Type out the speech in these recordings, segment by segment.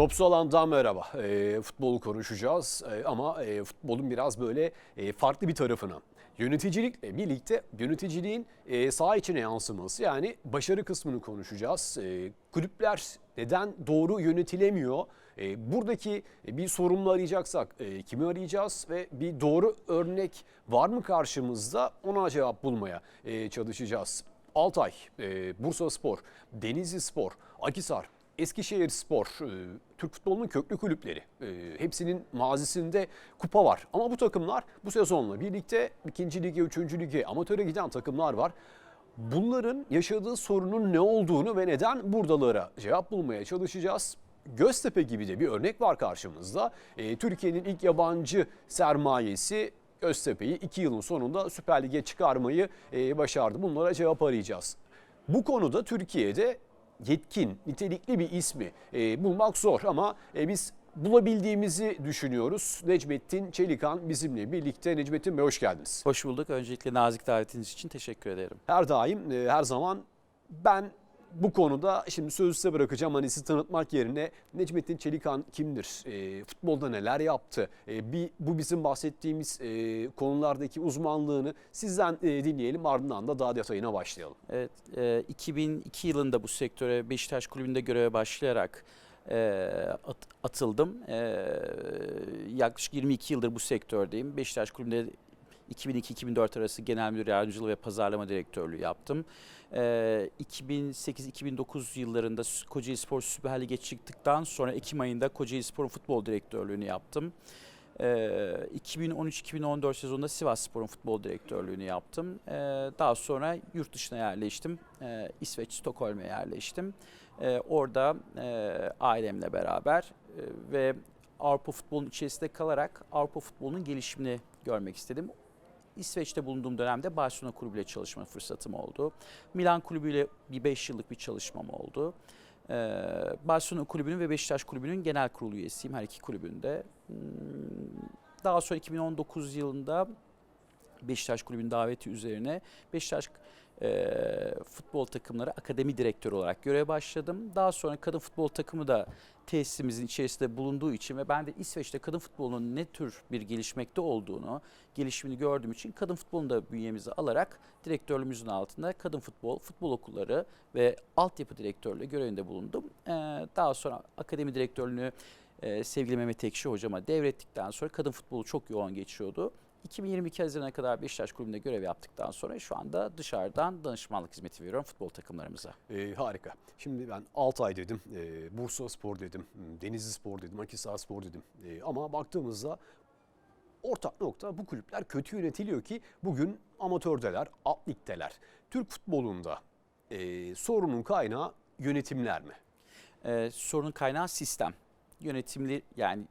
Topsu alandan merhaba. E, futbolu konuşacağız E, ama e, futbolun biraz böyle e, farklı bir tarafını. Yöneticilikle birlikte yöneticiliğin e, saha içine yansıması yani başarı kısmını konuşacağız. E, kulüpler neden doğru yönetilemiyor? E, buradaki bir sorumlu arayacaksak e, kimi arayacağız ve bir doğru örnek var mı karşımızda ona cevap bulmaya e, çalışacağız. Altay, e, Bursa Spor, Denizli Spor, Akisar, Eskişehir Spor, e, Türk futbolunun köklü kulüpleri. E, hepsinin mazisinde kupa var. Ama bu takımlar bu sezonla birlikte ikinci lige, üçüncü lige, amatöre giden takımlar var. Bunların yaşadığı sorunun ne olduğunu ve neden buradalara cevap bulmaya çalışacağız. Göztepe gibi de bir örnek var karşımızda. E, Türkiye'nin ilk yabancı sermayesi Göztepe'yi 2 yılın sonunda Süper Lig'e çıkarmayı başardı. Bunlara cevap arayacağız. Bu konuda Türkiye'de yetkin, nitelikli bir ismi e, bulmak zor ama e, biz bulabildiğimizi düşünüyoruz. Necmettin Çelikan bizimle birlikte. Necmettin Bey hoş geldiniz. Hoş bulduk. Öncelikle nazik davetiniz için teşekkür ederim. Her daim, e, her zaman ben bu konuda şimdi sözü size bırakacağım. Hani sizi tanıtmak yerine Necmettin Çelikan kimdir? E, futbolda neler yaptı? E, bir, bu bizim bahsettiğimiz e, konulardaki uzmanlığını sizden e, dinleyelim. Ardından da daha detayına başlayalım. Evet, e, 2002 yılında bu sektöre Beşiktaş Kulübü'nde göreve başlayarak e, at- atıldım. E, yaklaşık 22 yıldır bu sektördeyim. Beşiktaş Kulübü'nde 2002-2004 arası genel müdür yardımcılığı ve pazarlama direktörlüğü yaptım. E, 2008-2009 yıllarında Kocaeli Spor Süper Lig'e çıktıktan sonra Ekim ayında Kocaeli Spor'un futbol direktörlüğünü yaptım. Ee, 2013-2014 sezonunda Sivas Spor'un futbol direktörlüğünü yaptım. Ee, daha sonra yurt dışına yerleştim. Ee, İsveç, Stockholm'e yerleştim. Ee, orada e, ailemle beraber e, ve Avrupa futbolunun içerisinde kalarak Avrupa futbolunun gelişimini görmek istedim. İsveç'te bulunduğum dönemde Barcelona kulübüyle çalışma fırsatım oldu. Milan kulübüyle bir 5 yıllık bir çalışmam oldu. Ee, Barcelona kulübünün ve Beşiktaş kulübünün genel kurulu üyesiyim her iki kulübünde. Hmm, Daha sonra 2019 yılında Beşiktaş kulübünün daveti üzerine Beşiktaş e, futbol takımları akademi direktörü olarak göreve başladım. Daha sonra kadın futbol takımı da tesisimizin içerisinde bulunduğu için ve ben de İsveç'te kadın futbolunun ne tür bir gelişmekte olduğunu, gelişimini gördüğüm için kadın futbolunu da bünyemize alarak direktörlüğümüzün altında kadın futbol, futbol okulları ve altyapı direktörlüğü görevinde bulundum. Ee, daha sonra akademi direktörlüğünü e, sevgili Mehmet Ekşi hocama devrettikten sonra kadın futbolu çok yoğun geçiyordu. 2022 Haziran'a kadar Beşiktaş Kulübü'nde görev yaptıktan sonra şu anda dışarıdan danışmanlık hizmeti veriyorum futbol takımlarımıza. E, harika. Şimdi ben Altay dedim, e, Bursa Spor dedim, Denizli Spor dedim, Akisar Spor dedim. E, ama baktığımızda ortak nokta bu kulüpler kötü yönetiliyor ki bugün amatördeler, alt ligdeler. Türk futbolunda e, sorunun kaynağı yönetimler mi? Ee, sorunun kaynağı sistem. Yönetimli yani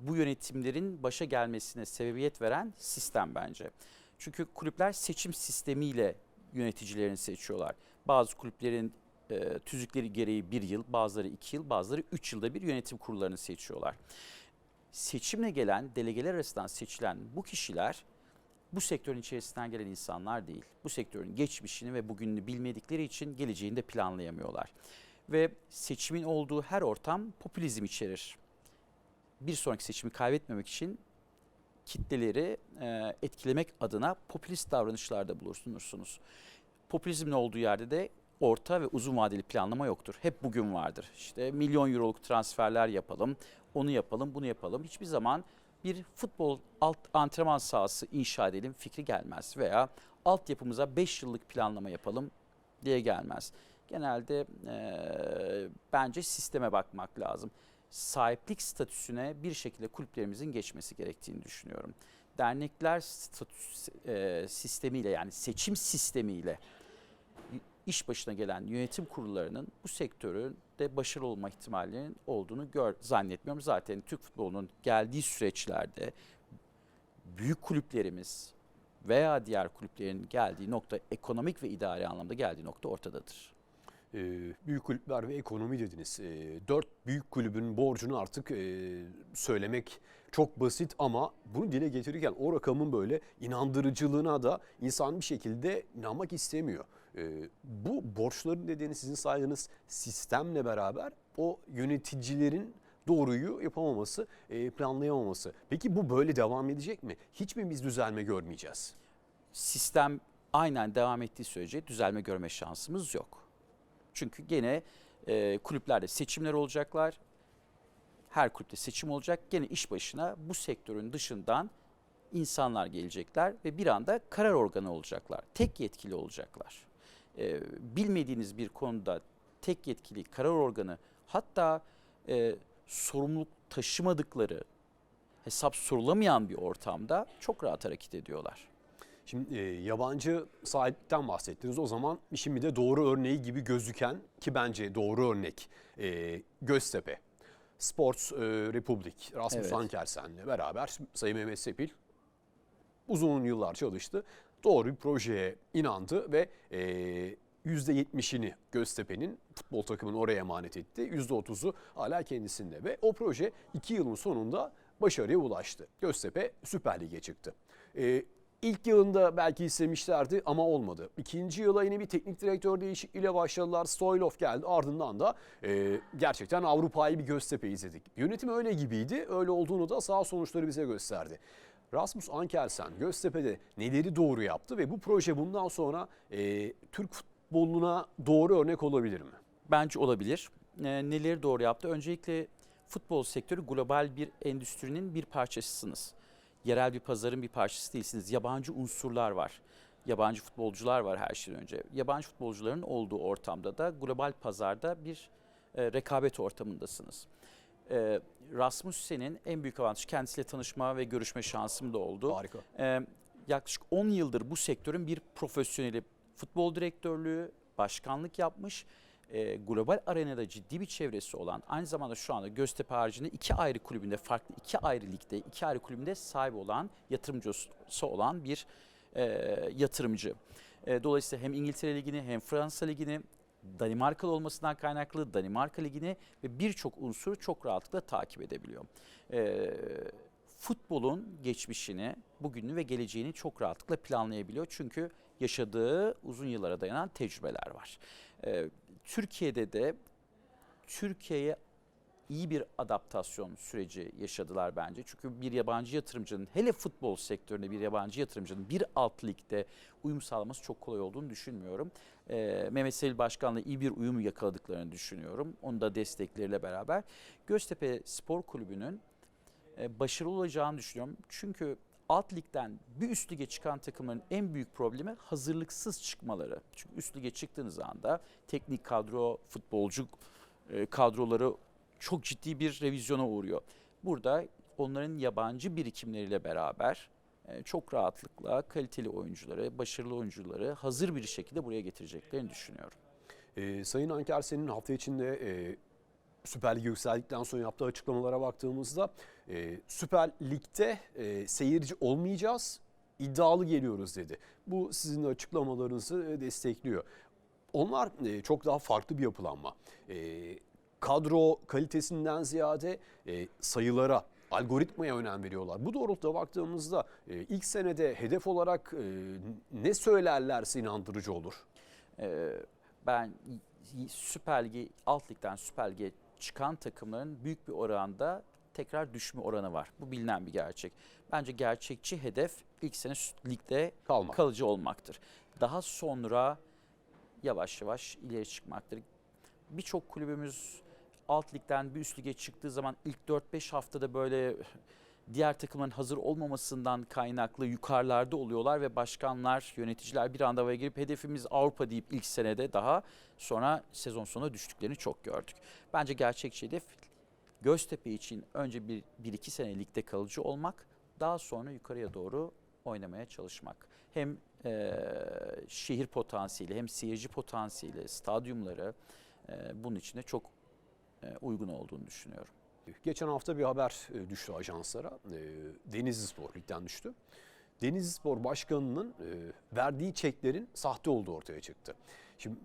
bu yönetimlerin başa gelmesine sebebiyet veren sistem bence. Çünkü kulüpler seçim sistemiyle yöneticilerini seçiyorlar. Bazı kulüplerin e, tüzükleri gereği bir yıl, bazıları iki yıl, bazıları üç yılda bir yönetim kurullarını seçiyorlar. Seçimle gelen, delegeler arasından seçilen bu kişiler bu sektörün içerisinden gelen insanlar değil. Bu sektörün geçmişini ve bugününü bilmedikleri için geleceğini de planlayamıyorlar. Ve seçimin olduğu her ortam popülizm içerir. Bir sonraki seçimi kaybetmemek için kitleleri e, etkilemek adına popülist davranışlarda bulunursunuz. Popülizmin olduğu yerde de orta ve uzun vadeli planlama yoktur. Hep bugün vardır. İşte milyon euroluk transferler yapalım, onu yapalım, bunu yapalım. Hiçbir zaman bir futbol alt antrenman sahası inşa edelim fikri gelmez veya altyapımıza 5 yıllık planlama yapalım diye gelmez. Genelde eee, bence sisteme bakmak lazım. Sahiplik statüsüne bir şekilde kulüplerimizin geçmesi gerektiğini düşünüyorum. Dernekler statüs, eee, sistemiyle yani seçim sistemiyle iş başına gelen yönetim kurullarının bu sektörde başarılı olma ihtimallerinin olduğunu gör, zannetmiyorum. Zaten Türk futbolunun geldiği süreçlerde büyük kulüplerimiz veya diğer kulüplerin geldiği nokta ekonomik ve idari anlamda geldiği nokta ortadadır. E, büyük kulüpler ve ekonomi dediniz. E, dört büyük kulübün borcunu artık e, söylemek çok basit ama bunu dile getirirken o rakamın böyle inandırıcılığına da insan bir şekilde inanmak istemiyor. E, bu borçların nedeni sizin saydığınız sistemle beraber o yöneticilerin doğruyu yapamaması, e, planlayamaması. Peki bu böyle devam edecek mi? Hiç mi biz düzelme görmeyeceğiz? Sistem aynen devam ettiği sürece düzelme görme şansımız yok. Çünkü gene e, kulüplerde seçimler olacaklar. Her kulüpte seçim olacak. Gene iş başına bu sektörün dışından insanlar gelecekler ve bir anda karar organı olacaklar. Tek yetkili olacaklar. E, bilmediğiniz bir konuda tek yetkili karar organı hatta e, sorumluluk taşımadıkları hesap sorulamayan bir ortamda çok rahat hareket ediyorlar. Şimdi e, yabancı sahipten bahsettiniz. O zaman bir de doğru örneği gibi gözüken ki bence doğru örnek e, Göztepe. Sports e, Republic, Rasmus Evet. Ankersen'le beraber Sayın Mehmet Sepil uzun yıllar çalıştı. Doğru bir projeye inandı ve e, %70'ini Göztepe'nin futbol takımını oraya emanet etti. %30'u hala kendisinde ve o proje 2 yılın sonunda başarıya ulaştı. Göztepe Süper Lig'e çıktı. E, İlk yılında belki istemişlerdi ama olmadı. İkinci yıla yine bir teknik direktör değişikliğiyle başladılar. Stoylov geldi ardından da e, gerçekten Avrupa'yı bir Göztepe izledik. Yönetim öyle gibiydi. Öyle olduğunu da sağ sonuçları bize gösterdi. Rasmus Ankelsen Göztepe'de neleri doğru yaptı ve bu proje bundan sonra e, Türk futboluna doğru örnek olabilir mi? Bence olabilir. E, neleri doğru yaptı? Öncelikle futbol sektörü global bir endüstrinin bir parçasısınız. Yerel bir pazarın bir parçası değilsiniz. Yabancı unsurlar var. Yabancı futbolcular var her şeyden önce. Yabancı futbolcuların olduğu ortamda da global pazarda bir e, rekabet ortamındasınız. E, Rasmussen'in en büyük avantajı kendisiyle tanışma ve görüşme şansım da oldu. Harika. Ee, yaklaşık 10 yıldır bu sektörün bir profesyoneli futbol direktörlüğü, başkanlık yapmış. Ee, global arenada ciddi bir çevresi olan, aynı zamanda şu anda Göztepe haricinde iki ayrı kulübünde, farklı iki ayrı ligde, iki ayrı kulübünde sahibi olan, yatırımcısı olan bir e, yatırımcı. E, dolayısıyla hem İngiltere Ligi'ni hem Fransa Ligi'ni Danimarkalı olmasından kaynaklı Danimarka Ligi'ni ve birçok unsuru çok rahatlıkla takip edebiliyor. E, futbolun geçmişini, bugününü ve geleceğini çok rahatlıkla planlayabiliyor. Çünkü yaşadığı uzun yıllara dayanan tecrübeler var. Ee, Türkiye'de de Türkiye'ye iyi bir adaptasyon süreci yaşadılar bence. Çünkü bir yabancı yatırımcının hele futbol sektöründe bir yabancı yatırımcının bir alt ligde uyum sağlaması çok kolay olduğunu düşünmüyorum. Ee, Mehmet Selil Başkan'la iyi bir uyum yakaladıklarını düşünüyorum. Onu da destekleriyle beraber. Göztepe Spor Kulübü'nün e, başarılı olacağını düşünüyorum. Çünkü alt ligden bir üst lige çıkan takımların en büyük problemi hazırlıksız çıkmaları. Çünkü üst lige çıktığınız anda teknik kadro, futbolcu e, kadroları çok ciddi bir revizyona uğruyor. Burada onların yabancı birikimleriyle beraber e, çok rahatlıkla kaliteli oyuncuları, başarılı oyuncuları hazır bir şekilde buraya getireceklerini düşünüyorum. Ee, Sayın Ankersen'in hafta içinde e, Süper Lig'e yükseldikten sonra yaptığı açıklamalara baktığımızda e, Süper Lig'de e, seyirci olmayacağız, iddialı geliyoruz dedi. Bu sizin açıklamalarınızı e, destekliyor. Onlar e, çok daha farklı bir yapılanma. E, kadro kalitesinden ziyade e, sayılara, algoritmaya önem veriyorlar. Bu doğrultuda baktığımızda e, ilk senede hedef olarak e, ne söylerlerse inandırıcı olur. Ee, ben Süper Lig'e, alt ligden Süper Lig'e çıkan takımların büyük bir oranda tekrar düşme oranı var. Bu bilinen bir gerçek. Bence gerçekçi hedef ilk sene ligde Kalmak. kalıcı olmaktır. Daha sonra yavaş yavaş ileri çıkmaktır. Birçok kulübümüz alt ligden bir üst lige çıktığı zaman ilk 4-5 haftada böyle diğer takımların hazır olmamasından kaynaklı yukarılarda oluyorlar ve başkanlar, yöneticiler bir anda havaya girip hedefimiz Avrupa deyip ilk senede daha sonra sezon sonuna düştüklerini çok gördük. Bence gerçekçi hedef Göztepe için önce bir, bir iki sene ligde kalıcı olmak, daha sonra yukarıya doğru oynamaya çalışmak. Hem eee, şehir potansiyeli hem seyirci potansiyeli, stadyumları eee, bunun için de çok eee, uygun olduğunu düşünüyorum. Geçen hafta bir haber e, düştü ajanslara. E, Denizli Spor ligden düştü. Denizli Spor Başkanı'nın e, verdiği çeklerin sahte olduğu ortaya çıktı. Şimdi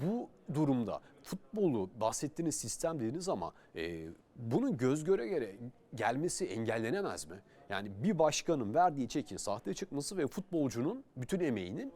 bu durumda futbolu bahsettiğiniz sistem dediniz ama e, bunun göz göre göre gelmesi engellenemez mi? Yani bir başkanın verdiği çekin sahte çıkması ve futbolcunun bütün emeğinin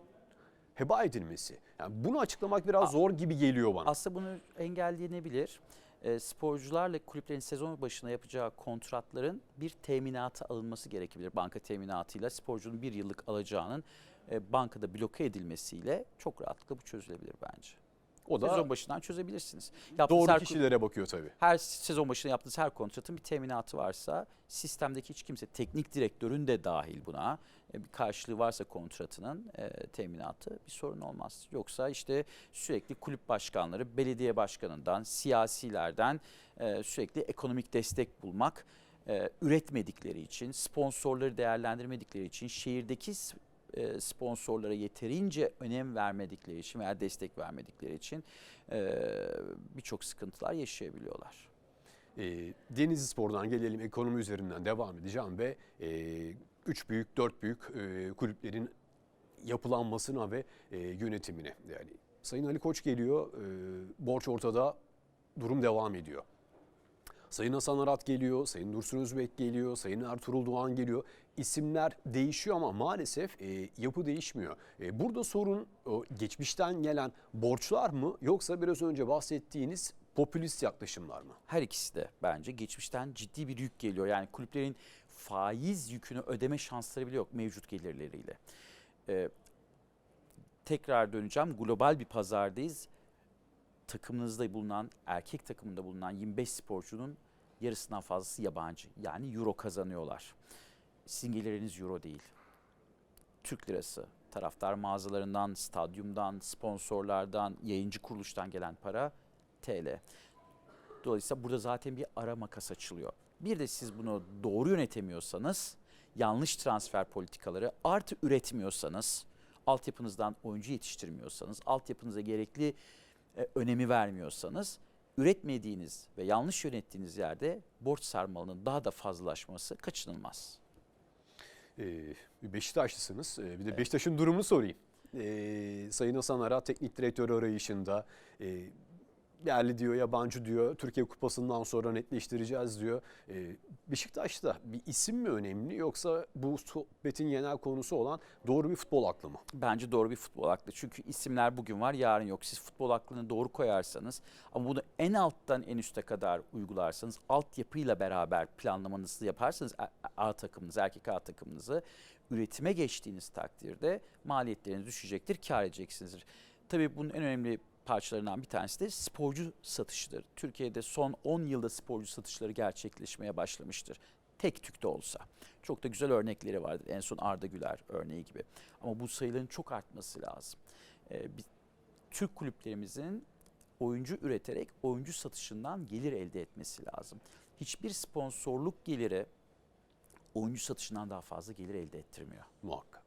heba edilmesi. Yani bunu açıklamak biraz zor gibi geliyor bana. Aslında bunu engellenebilir. E, sporcularla kulüplerin sezon başına yapacağı kontratların bir teminatı alınması gerekebilir. Banka teminatıyla sporcunun bir yıllık alacağının e, bankada bloke edilmesiyle çok rahatlıkla bu çözülebilir bence. O da Sezon başından çözebilirsiniz. Yaptığınız doğru her- kişilere bakıyor tabii. her sezon başına yaptığınız her kontratın bir teminatı varsa sistemdeki hiç kimse teknik direktörün de dahil buna e, bir karşılığı varsa kontratının e, teminatı bir sorun olmaz. Yoksa işte sürekli kulüp başkanları belediye başkanından siyasilerden e, sürekli ekonomik destek bulmak e, üretmedikleri için sponsorları değerlendirmedikleri için şehirdeki e, sponsorlara yeterince önem vermedikleri için veya destek vermedikleri için e, birçok sıkıntılar yaşayabiliyorlar. E, Denizli Spor'dan gelelim ekonomi üzerinden devam edeceğim ve 3 büyük 4 büyük e, kulüplerin yapılanmasına ve e, yönetimine. Yani Sayın Ali Koç geliyor, e, borç ortada, durum devam ediyor. Sayın Hasan Arat geliyor, Sayın Dursun Özbek geliyor, Sayın Ertuğrul Doğan geliyor. İsimler değişiyor ama maalesef e, yapı değişmiyor. E, burada sorun o geçmişten gelen borçlar mı yoksa biraz önce bahsettiğiniz popülist yaklaşımlar mı? Her ikisi de bence geçmişten ciddi bir yük geliyor. Yani kulüplerin faiz yükünü ödeme şansları bile yok mevcut gelirleriyle. Ee, tekrar döneceğim. Global bir pazardayız. Takımınızda bulunan, erkek takımında bulunan 25 sporcunun yarısından fazlası yabancı. Yani euro kazanıyorlar. Sizin geliriniz euro değil. Türk lirası, taraftar mağazalarından, stadyumdan, sponsorlardan, yayıncı kuruluştan gelen para TL. Dolayısıyla burada zaten bir ara makas açılıyor. Bir de siz bunu doğru yönetemiyorsanız, yanlış transfer politikaları artı üretmiyorsanız, altyapınızdan oyuncu yetiştirmiyorsanız, altyapınıza gerekli e, önemi vermiyorsanız, üretmediğiniz ve yanlış yönettiğiniz yerde borç sarmalının daha da fazlalaşması kaçınılmaz. Ee, bir Beşiktaşlısınız. Ee, bir de Beşiktaş'ın durumunu sorayım. Ee, Sayın Hasan Arat teknik direktör arayışında yerli diyor, yabancı diyor. Türkiye Kupası'ndan sonra netleştireceğiz diyor. Ee, Beşiktaş'ta bir isim mi önemli yoksa bu sohbetin genel konusu olan doğru bir futbol aklı mı? Bence doğru bir futbol aklı. Çünkü isimler bugün var, yarın yok. Siz futbol aklını doğru koyarsanız ama bunu en alttan en üste kadar uygularsanız, altyapıyla beraber planlamanızı yaparsanız A, A takımınızı, erkek A takımınızı üretime geçtiğiniz takdirde maliyetleriniz düşecektir, kar edeceksinizdir. Tabii bunun en önemli parçalarından bir tanesi de sporcu satışıdır. Türkiye'de son 10 yılda sporcu satışları gerçekleşmeye başlamıştır. Tek tük de olsa. Çok da güzel örnekleri vardır. En son Arda Güler örneği gibi. Ama bu sayıların çok artması lazım. Ee, bir, Türk kulüplerimizin oyuncu üreterek oyuncu satışından gelir elde etmesi lazım. Hiçbir sponsorluk geliri oyuncu satışından daha fazla gelir elde ettirmiyor. Muhakkak.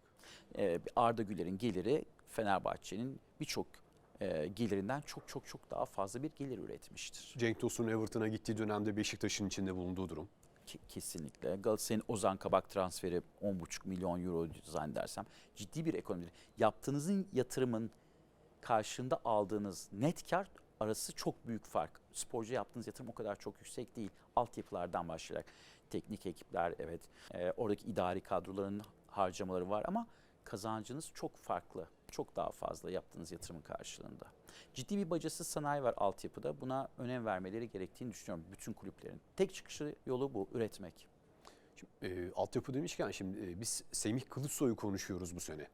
Ee, Arda Güler'in geliri Fenerbahçe'nin birçok e, gelirinden çok çok çok daha fazla bir gelir üretmiştir. Cenk Tosun Everton'a gittiği dönemde Beşiktaş'ın içinde bulunduğu durum. Ke- Kesinlikle. Galatasaray'ın Ozan Kabak transferi 10,5 milyon euro zannedersem ciddi bir ekonomi. Yaptığınızın yatırımın karşında aldığınız net kar arası çok büyük fark. Sporcu yaptığınız yatırım o kadar çok yüksek değil. Altyapılardan başlayarak teknik ekipler evet e, oradaki idari kadroların harcamaları var ama kazancınız çok farklı. Çok daha fazla yaptığınız yatırımın karşılığında. Ciddi bir bacası sanayi var altyapıda. Buna önem vermeleri gerektiğini düşünüyorum bütün kulüplerin. Tek çıkışı yolu bu, üretmek. Şimdi, e, altyapı demişken şimdi e, biz Semih Kılıçsoy'u konuşuyoruz bu sene.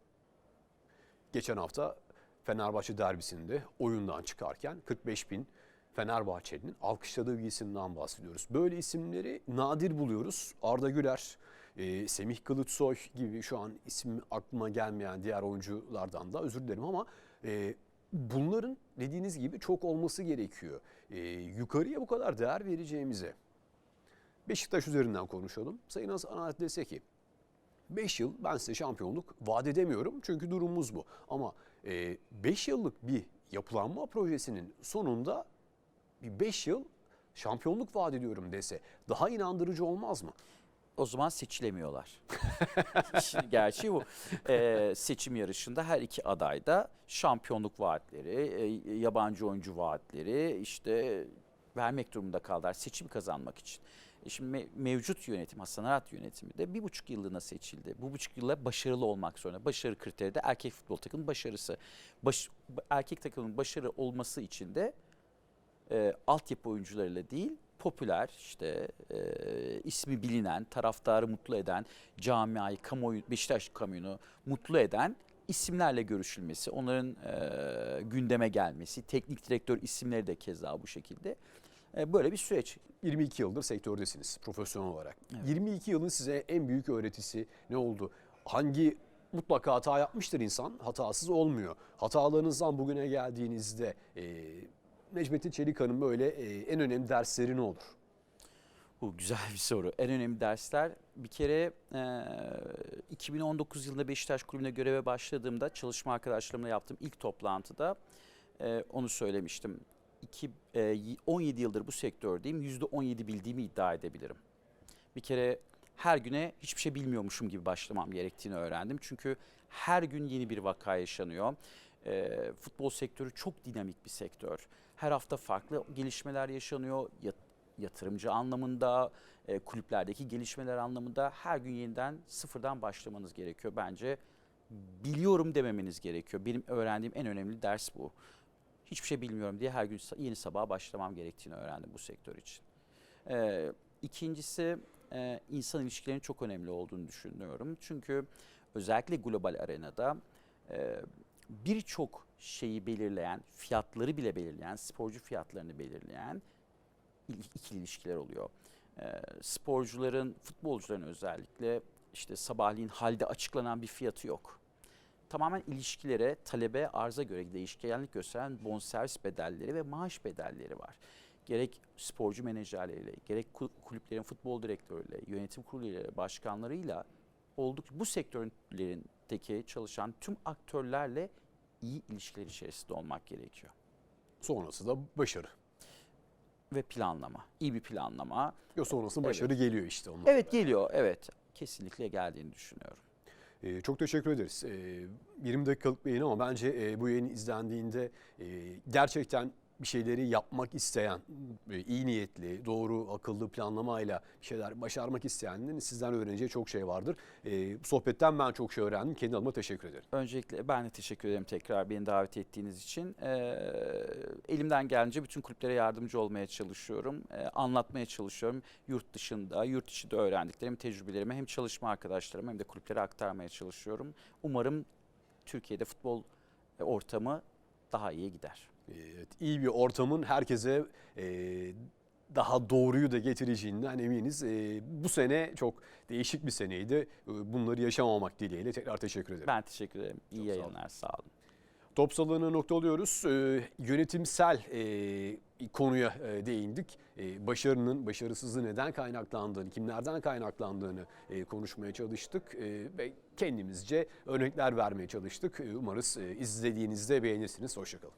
Geçen hafta Fenerbahçe derbisinde oyundan çıkarken 45 bin Fenerbahçe'nin alkışladığı bir isimden bahsediyoruz. Böyle isimleri nadir buluyoruz. Arda Güler, e, Semih Kılıçsoy gibi şu an isim aklıma gelmeyen diğer oyunculardan da özür dilerim ama e, bunların dediğiniz gibi çok olması gerekiyor. E, yukarıya bu kadar değer vereceğimize Beşiktaş üzerinden konuşalım. Sayın Arat dese ki 5 yıl ben size şampiyonluk vaat edemiyorum çünkü durumumuz bu. Ama 5 yıllık bir yapılanma projesinin sonunda bir 5 yıl şampiyonluk vaat ediyorum dese daha inandırıcı olmaz mı? O zaman seçilemiyorlar. Gerçeği bu. Ee, seçim yarışında her iki aday da şampiyonluk vaatleri, e, yabancı oyuncu vaatleri işte vermek durumunda kaldılar seçim kazanmak için. E Şimdi me- mevcut yönetim, Hasan Arat yönetimi de bir buçuk yıllığına seçildi. Bu buçuk yılla başarılı olmak zorunda. Başarı kriteri de erkek futbol takımının başarısı. Baş, erkek takımının başarı olması için de e, altyapı oyuncularıyla değil, popüler işte e, ismi bilinen, taraftarı mutlu eden, camiayı, kamuoyu, Beşiktaş kamuoyunu mutlu eden isimlerle görüşülmesi, onların e, gündeme gelmesi, teknik direktör isimleri de keza bu şekilde. E, böyle bir süreç. 22 yıldır sektördesiniz profesyonel olarak. Evet. 22 yılın size en büyük öğretisi ne oldu? Hangi mutlaka hata yapmıştır insan, hatasız olmuyor. Hatalarınızdan bugüne geldiğinizde e, Necmettin Çelikhan'ın böyle e, en önemli dersleri ne olur? Bu güzel bir soru. En önemli dersler bir kere e, 2019 yılında Beşiktaş Kulübü'ne göreve başladığımda çalışma arkadaşlarımla yaptığım ilk toplantıda e, onu söylemiştim. İki, e, 17 yıldır bu sektördeyim. %17 bildiğimi iddia edebilirim. Bir kere her güne hiçbir şey bilmiyormuşum gibi başlamam gerektiğini öğrendim. Çünkü her gün yeni bir vaka yaşanıyor. E, futbol sektörü çok dinamik bir sektör. Her hafta farklı gelişmeler yaşanıyor. Yat- yatırımcı anlamında, e, kulüplerdeki gelişmeler anlamında her gün yeniden sıfırdan başlamanız gerekiyor. Bence biliyorum dememeniz gerekiyor. Benim öğrendiğim en önemli ders bu. Hiçbir şey bilmiyorum diye her gün yeni sabaha başlamam gerektiğini öğrendim bu sektör için. Ee, ikincisi e, insan ilişkilerinin çok önemli olduğunu düşünüyorum. Çünkü özellikle global arenada e, birçok şeyi belirleyen, fiyatları bile belirleyen, sporcu fiyatlarını belirleyen il- ikili ilişkiler oluyor. Ee, sporcuların, futbolcuların özellikle işte sabahleyin halde açıklanan bir fiyatı yok. Tamamen ilişkilere, talebe, arza göre değişkenlik gösteren bonservis bedelleri ve maaş bedelleri var. Gerek sporcu menajerleriyle, gerek kul- kulüplerin futbol direktörüyle, yönetim kuruluyla, başkanlarıyla olduk bu sektörlerindeki çalışan tüm aktörlerle iyi ilişkiler içerisinde olmak gerekiyor. Sonrası da başarı. Ve planlama, iyi bir planlama. Yo sonrası Evet. başarı geliyor işte onun. Evet geliyor, evet. Kesinlikle geldiğini düşünüyorum. Ee, çok teşekkür ederiz. Ee, 20 dakikalık bir yayın ama bence e, bu yayın izlendiğinde e, gerçekten bir şeyleri yapmak isteyen, e, iyi niyetli, doğru, akıllı planlamayla bir şeyler başarmak isteyenlerin sizden öğreneceği çok şey vardır. Bu sohbetten ben çok şey öğrendim. Kendi adıma teşekkür ederim. Öncelikle ben de teşekkür ederim tekrar beni davet ettiğiniz için. Ee, elimden gelince bütün kulüplere yardımcı olmaya çalışıyorum. Ee, anlatmaya çalışıyorum. Yurt dışında, yurt içinde öğrendiklerim, tecrübelerimi hem çalışma arkadaşlarıma hem de kulüplere aktarmaya çalışıyorum. Umarım Türkiye'de futbol e, ortamı daha iyi gider. Evet, iyi bir ortamın herkese e, daha doğruyu da getireceğinden eminiz. E, bu sene çok değişik bir seneydi. E, bunları yaşamamak dileğiyle tekrar teşekkür ederim. Ben teşekkür ederim. İyi Çok sağ olun. yayınlar, sağ olun. Top salonu noktalıyoruz. Ee, yönetimsel e, konuya e, değindik. E, başarının, başarısızlığı neden kaynaklandığını, kimlerden kaynaklandığını e, konuşmaya çalıştık. E, ve kendimizce örnekler vermeye çalıştık. E, umarız e, izlediğinizde beğenirsiniz. Hoşçakalın.